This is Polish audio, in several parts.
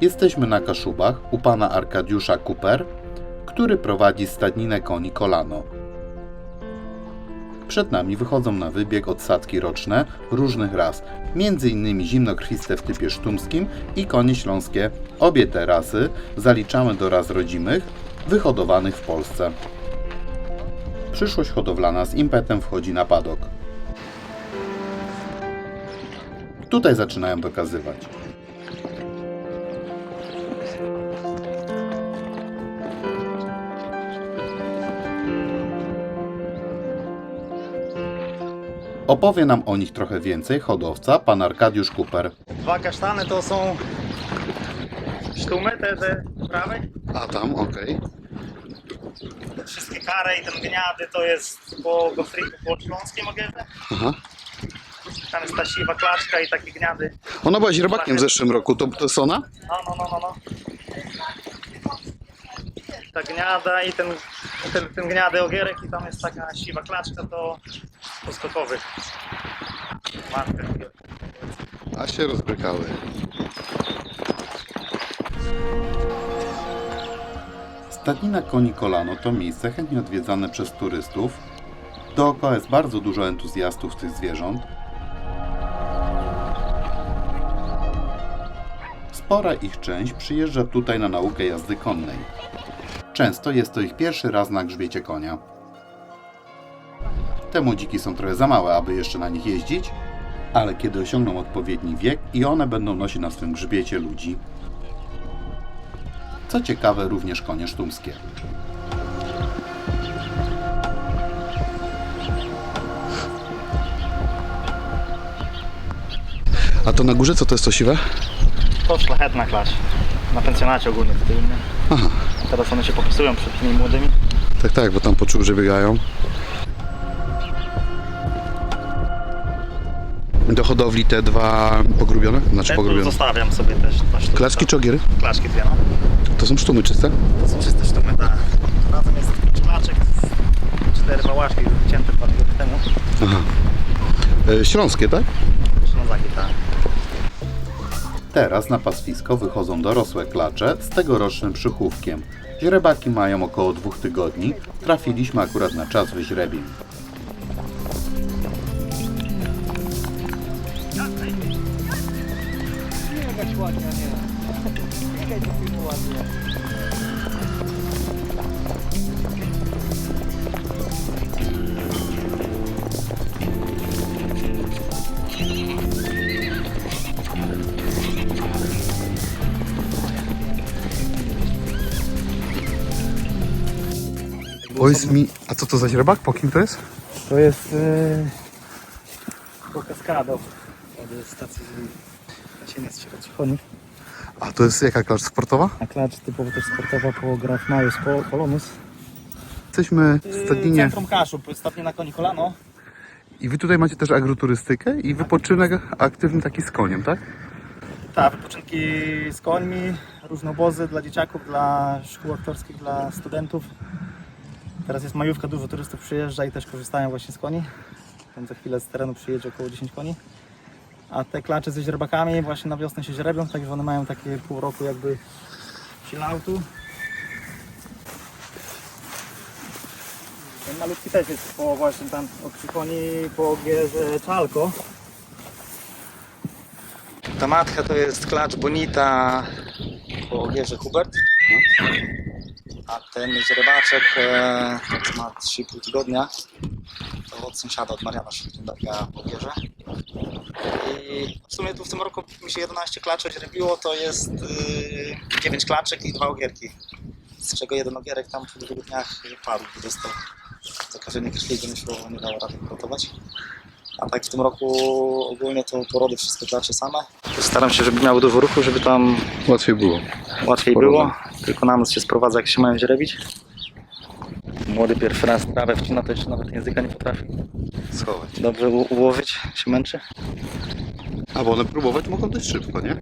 Jesteśmy na Kaszubach u pana Arkadiusza Cooper, który prowadzi stadninę koni Kolano. Przed nami wychodzą na wybieg odsadki roczne różnych ras, m.in. zimnokrwiste w typie sztumskim i konie śląskie. Obie te rasy zaliczamy do ras rodzimych, wyhodowanych w Polsce. Przyszłość hodowlana z impetem wchodzi na padok. Tutaj zaczynają dokazywać. Opowie nam o nich trochę więcej hodowca, pan Arkadiusz Cooper. Dwa kasztany to są sztumy, te, te prawej. A tam, okej. Te wszystkie kary i ten gniady to jest po gofriku, po śląskim ogierze. Aha. Tam jest ta siwa klaczka i takie gniady. Ona była źrebakiem w zeszłym roku, to, to jest ona? No, no, no, no, no. Ta gniada i ten, ten, ten gniady ogierek i tam jest taka siwa klaczka to poskokowy. Matka. A się rozbrykały. Stadnina koni Kolano to miejsce chętnie odwiedzane przez turystów. Dookoła jest bardzo dużo entuzjastów tych zwierząt. Spora ich część przyjeżdża tutaj na naukę jazdy konnej. Często jest to ich pierwszy raz na grzbiecie konia. Te młodziki są trochę za małe, aby jeszcze na nich jeździć, ale kiedy osiągną odpowiedni wiek i one będą nosić na swym grzbiecie ludzi. Co ciekawe, również konie sztumskie. A to na górze co to jest to siwe? To szlachetna klacz. Na pensjonacie ogólnie w tym. Aha. Teraz one się popisują przed tymi młodymi. Tak, tak, bo tam po czubrze biegają. Do hodowli te dwa pogrubione? Znaczy tu pogrubione. zostawiam sobie też. dwa sztuki. Klaczki czy ogiery? Klaczki dwie, no. To są sztumy czyste? To są czyste sztumy, tak. Razem jest pięć klaczek, cztery wałaszki wycięte dwa tygodnie temu. Aha. E, śląskie, tak? Ślązaki, tak. Teraz na pastwisko wychodzą dorosłe klacze z tegorocznym przychówkiem. Źrebaki mają około dwóch tygodni. Trafiliśmy akurat na czas wyźrebień. Powiedz mi, a co to za źrebak? Po kim to jest? To jest yy, po kaskado od stacji Nasieniec Cichocich A to jest jaka klacz sportowa? A klacz typowo też sportowa po Graf Majus po Polonus. Jesteśmy w Stadninie Centrum Kaszub, ostatnio na koni kolano. i wy tutaj macie też agroturystykę i wypoczynek aktywny taki z koniem, tak? Tak, wypoczynki z końmi, różne obozy dla dzieciaków, dla szkół aktorskich, dla studentów. Teraz jest majówka, dużo turystów przyjeżdża i też korzystają właśnie z koni. Tam za chwilę z terenu przyjedzie około 10 koni. A te klacze ze źrebakami właśnie na wiosnę się źrebią, także one mają takie pół roku jakby chilloutu. Ten malutki też jest po właśnie tam od koni po gierze Czalko. Ta matka to jest klacz Bonita po ogierze Hubert. A ten źrebaczek e, ma 3,5 tygodnia. To od sąsiada, od Mariana Szybczyndaka po ogierze. I w sumie tu w tym roku mi się 11 klaczy źrebiło, to jest y, 9 klaczek i dwa ogierki. Z czego jeden ogierek tam po dwóch dniach padł, bo dostał zakażenie krwi, nie szło, nie dało rady uratować. A tak w tym roku ogólnie to porody wszystkie klacze same. Staram się, żeby miały dużo ruchu, żeby tam Łatwiej było. łatwiej było. Tylko na nas się sprowadza, jak się mają źrebić. Młody pierwszy raz trawę wcina, to jeszcze nawet języka nie potrafi Schować. dobrze u- ułożyć, się męczy. A bo one próbować mogą dość szybko, nie?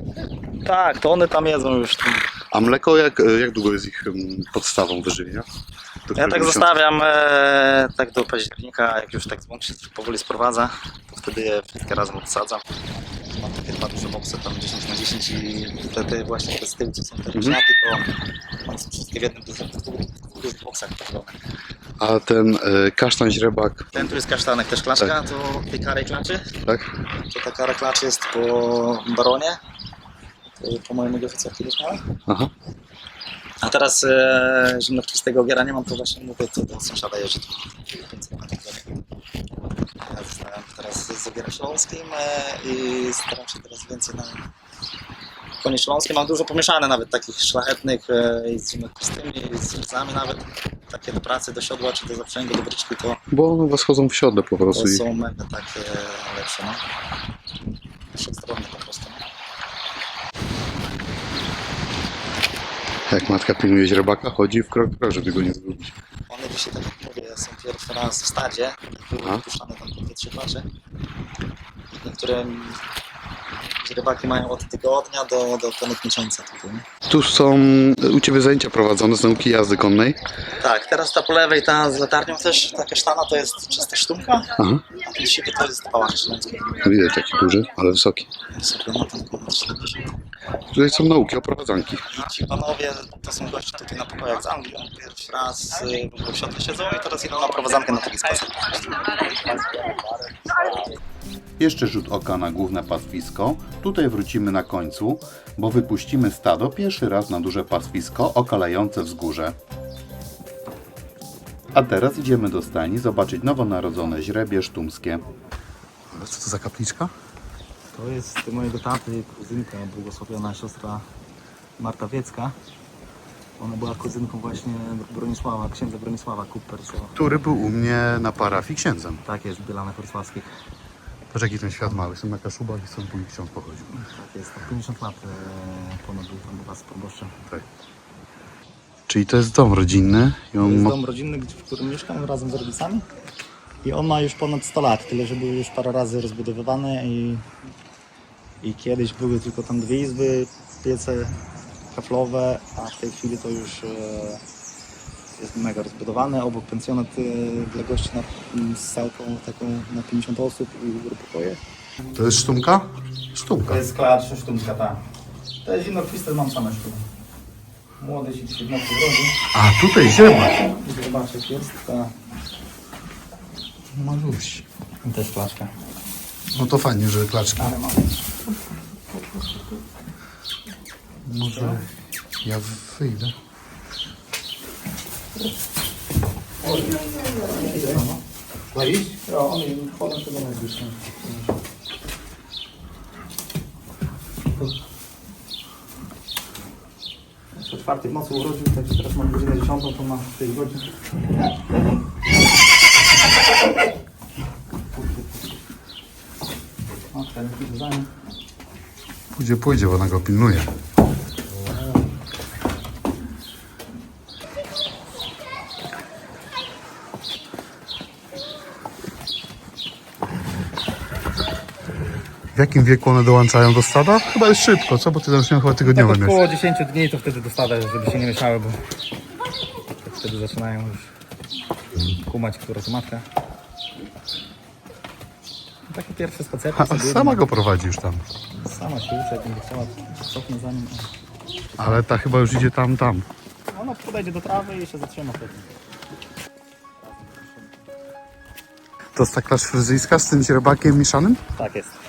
Tak, to one tam jedzą już. Tam. A mleko jak, jak długo jest ich em, podstawą wyżywienia? Do Ja którego tak miesiąca? zostawiam e, tak do października, jak już tak dzwon się powoli sprowadza, to wtedy je wszystkie razem odsadzam. Mam takie dwa duże boksy, tam 10 na 10 i te, te właśnie te z tyłu, co są Mhm. te różniaki, to one są wszystkie w jednym w dwóch, dużych boksach. położone. A ten e, kasztan źrebak, Ten tu jest kasztanek też klaszka, to tej karej klaczy. tak? To ta kara klaczy jest po baronie. To po mojej negocjacji kiedyś miałem. Aha. A teraz e, zimnokrwistego ogiera nie mam, to właśnie mówię, to do sąsiada dalej. Ja zostałem teraz z ogierem śląskim e, i staram się teraz więcej na konie śląskie. Mam dużo pomieszane nawet takich szlachetnych e, i z zimnokrwistymi, i z rzęsami nawet. Takie do pracy, do siodła, czy do zaprzęgu, do bryczki, to, Bo one was chodzą w siodle po prostu. to I... są mega takie lepsze, no. Wszechstronne po prostu. no. Jak matka pilnuje źrebaka, chodzi w krok w krok, żeby go nie zgubić. One dzisiaj, tak jak mówię, są pierwszy raz w stadzie, były Aha. wypuszczane tam dwie, trzy klacze. Niektóre rybaki mają od tygodnia do, do ponad miesiąca tutaj. Nie? Tu są u Ciebie zajęcia prowadzone z nauki jazdy konnej. Tak, teraz ta po lewej, ta z latarnią też, ta kasztana to jest czysta sztumka, Aha. a ten siwy to jest pałacz. Widać taki duży, ale wysoki. Tam około 40. Tutaj są nauki oprowadzanki. I ci panowie to są goście tutaj na pokojach z Anglii, oni pierwszy raz y, w siodle siedzą i teraz idą na prowadzankę na taki spacer. Jeszcze rzut oka na główne pastwisko. Tutaj wrócimy na końcu, bo wypuścimy stado pierwszy raz na duże pastwisko okalające wzgórze. A teraz idziemy do stajni zobaczyć nowonarodzone źrebie sztumskie. Co to za kapliczka? To jest mojego taty, kuzynka, błogosławiona siostra Marta Wiecka. Ona była kuzynką właśnie Bronisława, księdza Bronisława co Który był u mnie na parafii księdzem. tak jest w Bielanach Wrocławskich. Patrz jaki ten świat mały, są na Kaszubach i są nich ksiądz pochodził. Tak jest, tak 50 lat e, ponad był tam chyba z proboszczem. Tak. Czyli to jest dom rodzinny i To on jest ma... dom rodzinny, gdzie- w którym mieszkam razem z rodzicami. I on ma już ponad 100 lat, tyle że był już parę razy rozbudowywany i, i kiedyś były tylko tam dwie izby, piece kaflowe, a w tej chwili to już e, jest mega rozbudowane. Obok pensjonat dla gości na, z salką taką na 50 osób i pokoje. To jest sztumka? Sztumka. To jest klacz sztumka, tak. To jest zimnokrwiste, mam same sztumy. Młody się dzisiaj w. A tutaj źrebak. Zobaczek jest, ta Maluś. też flaszka. No to fajnie, że klaczki. Ale mam. Może ja wyjdę. Walić? Ja, one chodzą nas już. O czwartej w nocy urodził, także teraz mam godzinę 10, to ma 6 godzin. O, ten idzie za nim. Pójdzie, pójdzie, bo ona go pilnuje. Jakim wieku one dołączają do stada? Chyba jest szybko, co? Bo ty miał chyba Tak tygodniowe mieć. około 10 dni to wtedy dostadę, żeby się nie mieszały, bo wtedy zaczynają już kumać, która to matka. Takie pierwsze spacerki A, sobie sama go prowadzi już tam. Sama się uczy, jak będzie chciała, cofnę za nim. Ale ta chyba już idzie tam, tam. Ona podejdzie do trawy i się zatrzyma wtedy. To jest ta klacz fryzyjska z tym źrebakiem mieszanym? Tak jest.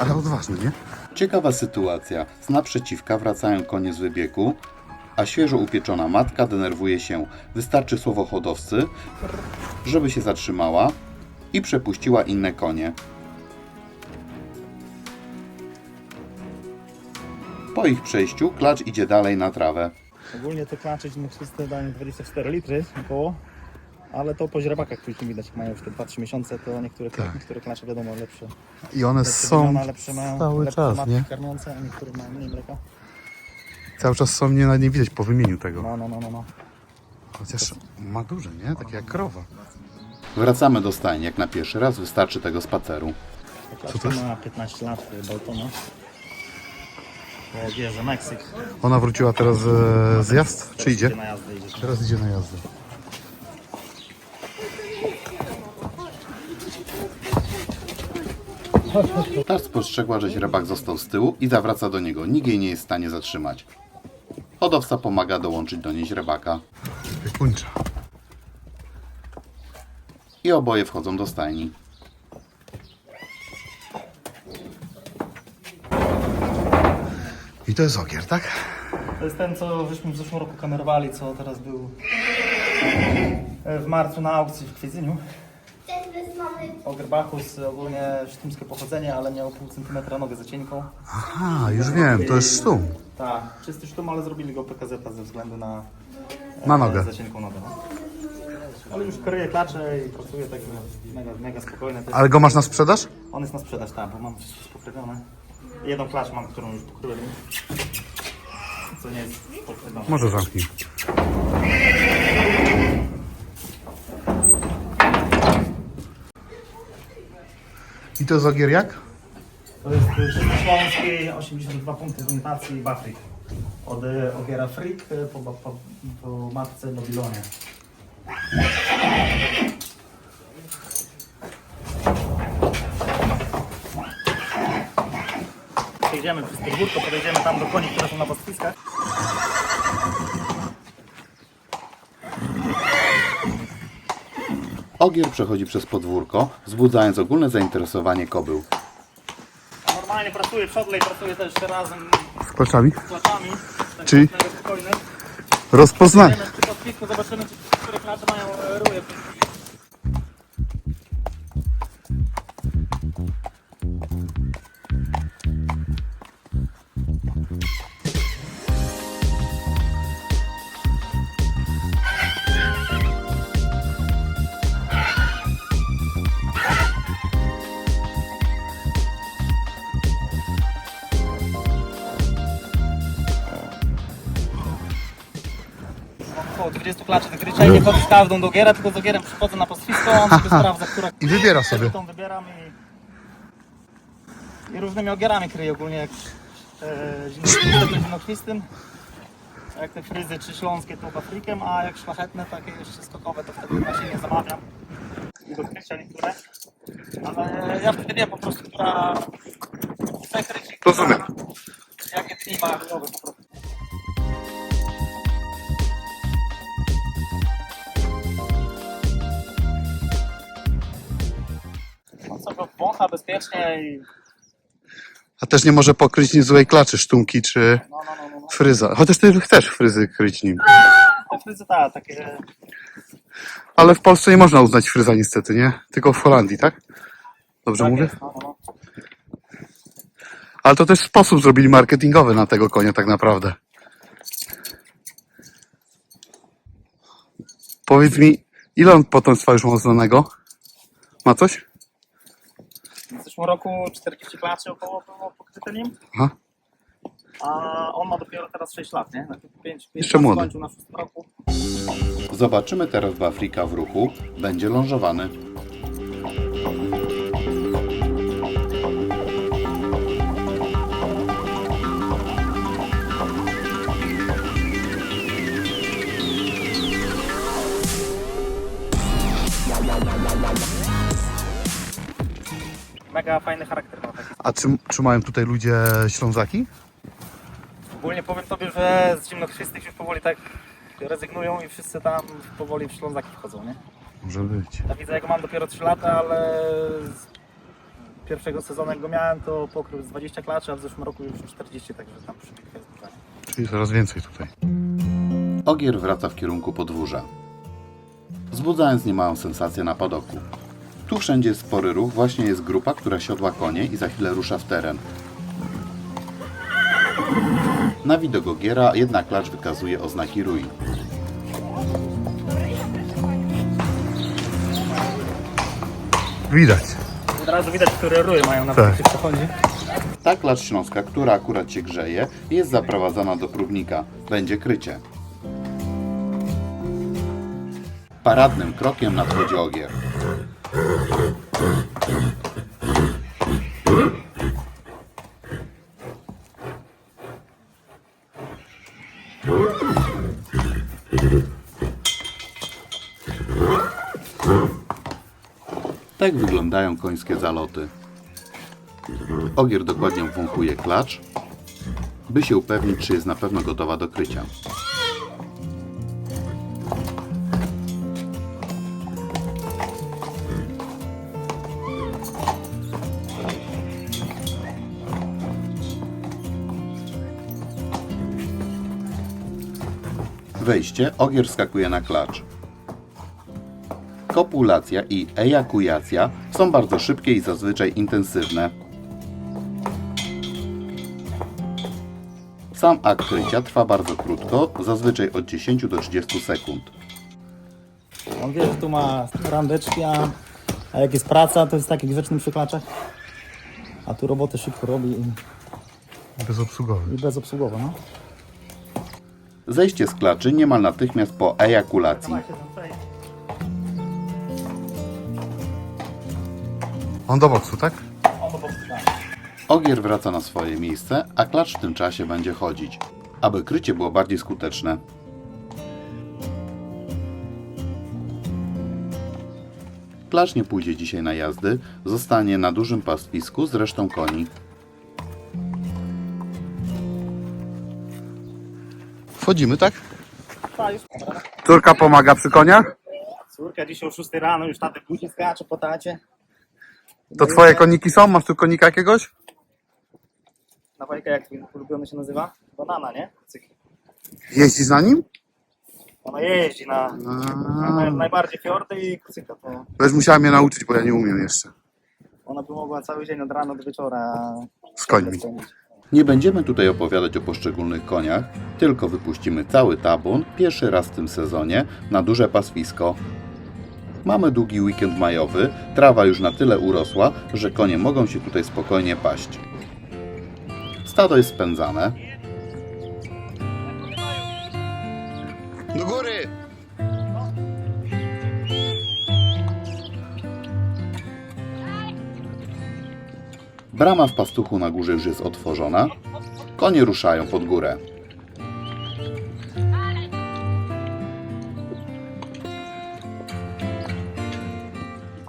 Ale odważny, nie? Ciekawa sytuacja. Z naprzeciwka wracają konie z wybiegu, a świeżo upieczona matka denerwuje się. Wystarczy słowo hodowcy, żeby się zatrzymała i przepuściła inne konie. Po ich przejściu klacz idzie dalej na trawę. Ogólnie to klacze zimnokrwiste dają 24 litry około. Ale to po źrebakach później widać, jak mają już te 2-3 miesiące, to niektóre, Tak. niektóre klacze wiadomo lepsze. I one lepsze są wymiana, lepsze mają, cały lepsze czas, matki nie? karmiące, a niektóre mają mniej mleka. Cały czas są nie, nie widać po wymieniu tego. No, no, no, no. no. Chociaż ma duże, nie? Takie jak krowa. Wracamy do stajni. Jak na pierwszy raz wystarczy tego spaceru. Ta klaczka ma 15 lat, y, Baltona. Po Gierze Meksyk. Ona wróciła teraz e, z jazd? Czy idzie? Idzie na jazdę, idzie. Teraz idzie na jazdę. Ta spostrzegła, że źrebak został z tyłu i zawraca do niego. Nikt jej nie jest w stanie zatrzymać. Hodowca pomaga dołączyć do niej źrebaka i oboje wchodzą do stajni. I to jest ogier, tak? To jest ten, co żeśmy w zeszłym roku kamerowali, co teraz był e, w marcu na aukcji w Kwiedzyniu. Oger Bachus, ogólnie sztumskie pochodzenie, ale miał pół centymetra nogę za cienką. Aha, już wiem, to jest sztum. Tak, czysty sztum, ale zrobili go PKZ ze względu na, Na e, nogę. za cienką nogę. No. Ale już kryje klacze i pracuje tak mega, mega jest, Ale go masz na sprzedaż? On jest na sprzedaż, tak, bo mam wszystko spokrywione. Jedną klacz mam, którą już pokryłem. Co nie jest pokrywione. Może zamknij. I to ogier jak? To jest Śląskiej, 82 punkty w imitacji Bafrik. Od e, Ogiera Freak e, po, po, po matce Babilonie. Przejdziemy przez podwórko, podejdziemy tam do koni, które są na pastwiskach. Ogier przechodzi przez podwórko, wzbudzając ogólne zainteresowanie kobył. Normalnie pracuje przodlej, pracuje też razem Z klaczami? z klaczami. Tak Czyli? mega spokojny. Rozpoznanie. Zobaczymy, czy, 20 klaczy do grycia i nie chodzę z każdą do ogiera, tylko z ogierem przychodzę na pastwisko, on sobie sprawdza, która I wybiera sobie. tą wybieram i, i różnymi ogierami kryję ogólnie jak e. A Jak te fryzy czy śląskie to Afrykiem, a jak szlachetne takie jeszcze skokowe to wtedy właśnie nie zamawiam. I do krycia niektóre. Ale ja wtedy wiem po prostu, która chce kryć i która, Rozumiem. jakie dni ma po prostu. Co go wącha bezpiecznie i A też nie może pokryć niezłej klaczy, sztumki czy no, no, no, no. no. fryza. Chociaż ty chcesz fryzy kryć nim. Te fryzy tak, takie Ale w Polsce nie można uznać fryza niestety, nie? Tylko w Holandii, tak? Dobrze tak mówię? no, no, no. Ale to też sposób zrobili marketingowy na tego konia tak naprawdę. Powiedz mi, ile on potomstwa już ma znanego? Ma coś? Zeszłym roku 40 klaczy około było pokryte nim, Aha. a on ma dopiero teraz 6 lat, nie? 5, 5 Jeszcze młody. skończył na 6 roku. Zobaczymy teraz w Afrika w ruchu. Będzie lążowany. Mega fajny charakter ma taki. A czy, czy mają tutaj ludzie Ślązaki? Ogólnie powiem tobie, że z zimnokrwistych już powoli tak rezygnują i wszyscy tam powoli w Ślązaki wchodzą, nie? Może być. Ja widzę, jak mam dopiero 3 lata, ale z pierwszego sezonu jak go miałem, to pokrył z 20 klaczy, a w zeszłym roku już 40, także tam przybitkę jest duża. Czyli coraz więcej tutaj. Ogier wraca w kierunku podwórza, wzbudzając niemałą sensację na padoku. Tu wszędzie jest spory ruch, właśnie jest grupa, która siodła konie i za chwilę rusza w teren. Na widok Ogiera jedna klacz wykazuje oznaki ruin. Widać. Od razu widać, które rury mają na Tak. przechodzi. Ta klacz śląska, która akurat się grzeje, jest zaprowadzana do próbnika. Będzie krycie. Paradnym krokiem nadchodzi Ogier. Tak wyglądają końskie zaloty. Ogier dokładnie wąchuje klacz, by się upewnić, czy jest na pewno gotowa do krycia. Wejście, ogier skakuje na klacz. Kopulacja i ejakujacja są bardzo szybkie i zazwyczaj intensywne. Sam akt krycia trwa bardzo krótko, zazwyczaj od 10 do 30 sekund. On wie, że tu ma randeczki, a, a jak jest praca, to jest taki grzeczny przy klaczach. A tu robotę szybko robi i, Bezobsługowy. i bezobsługowo, no. Zejście z klaczy niemal natychmiast po ejakulacji. On do boksu, tak? Ogier wraca na swoje miejsce, a klacz w tym czasie będzie chodzić, aby krycie było bardziej skuteczne. Klacz nie pójdzie dzisiaj na jazdy, zostanie na dużym pastwisku z resztą koni. Wchodzimy, tak? Córka pomaga przy koniach? Córka dzisiaj o 6 rano już tatę budzi, skacze po tacie. To twoje koniki są? Masz tu konika jakiegoś? Na bajkę jak twój ulubiony się nazywa? Banana, nie? Cyk. Jeździsz na nim? Ona jeździ na, na naj- najbardziej fiordy i kucyka. To Też musiałem mnie nauczyć, bo ja nie umiem jeszcze. ona by mogła cały dzień od rana do wieczora Z końmi. spędzić. Nie będziemy tutaj opowiadać o poszczególnych koniach, tylko wypuścimy cały tabun pierwszy raz w tym sezonie na duże paswisko. Mamy długi weekend majowy, trawa już na tyle urosła, że konie mogą się tutaj spokojnie paść. Stado jest spędzane, brama w pastuchu na górze już jest otworzona, konie ruszają pod górę.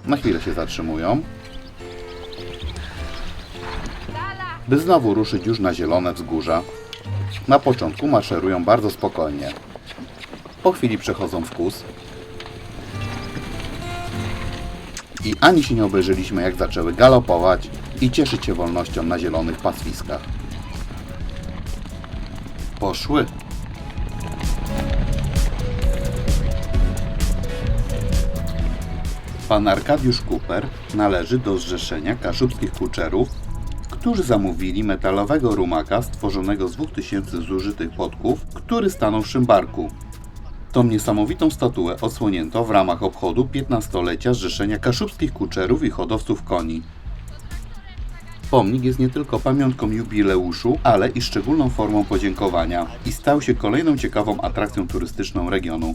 Na chwilę się zatrzymują, by znowu ruszyć już na zielone wzgórza. Na początku maszerują bardzo spokojnie. Po chwili przechodzą w kus. I ani się nie obejrzeliśmy, jak zaczęły galopować i cieszyć się wolnością na zielonych paswiskach. Poszły. Pan Arkadiusz Kuper należy do Zrzeszenia Kaszubskich Kuczerów, którzy zamówili metalowego rumaka stworzonego z 2000 zużytych podków, który stanął w szymbarku. Tą niesamowitą statuę odsłonięto w ramach obchodu 15-lecia Zrzeszenia Kaszubskich Kuczerów i Hodowców Koni. Pomnik jest nie tylko pamiątką jubileuszu, ale i szczególną formą podziękowania i stał się kolejną ciekawą atrakcją turystyczną regionu.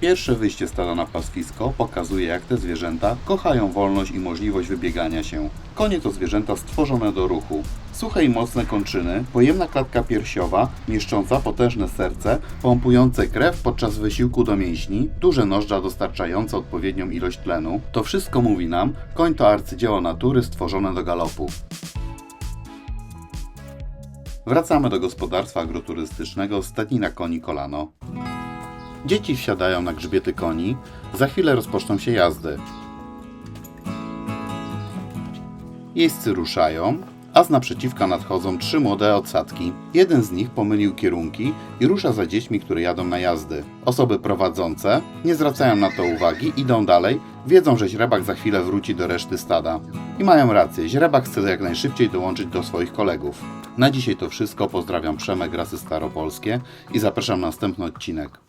Pierwsze wyjście stada na pastwisko pokazuje, jak te zwierzęta kochają wolność i możliwość wybiegania się. Konie to zwierzęta stworzone do ruchu. Suche i mocne kończyny, pojemna klatka piersiowa, mieszcząca potężne serce, pompujące krew podczas wysiłku do mięśni, duże nożdża dostarczające odpowiednią ilość tlenu. To wszystko mówi nam, koń to arcydzieło natury stworzone do galopu. Wracamy do gospodarstwa agroturystycznego Stadnina Koni Kolano. Dzieci wsiadają na grzbiety koni, za chwilę rozpoczną się jazdy. Jeźdźcy ruszają, a z naprzeciwka nadchodzą trzy młode odsadki. Jeden z nich pomylił kierunki i rusza za dziećmi, które jadą na jazdy. Osoby prowadzące nie zwracają na to uwagi, idą dalej, wiedzą, że źrebak za chwilę wróci do reszty stada. I mają rację, źrebak chce jak najszybciej dołączyć do swoich kolegów. Na dzisiaj to wszystko, pozdrawiam Przemek Rasy Staropolskie i zapraszam na następny odcinek.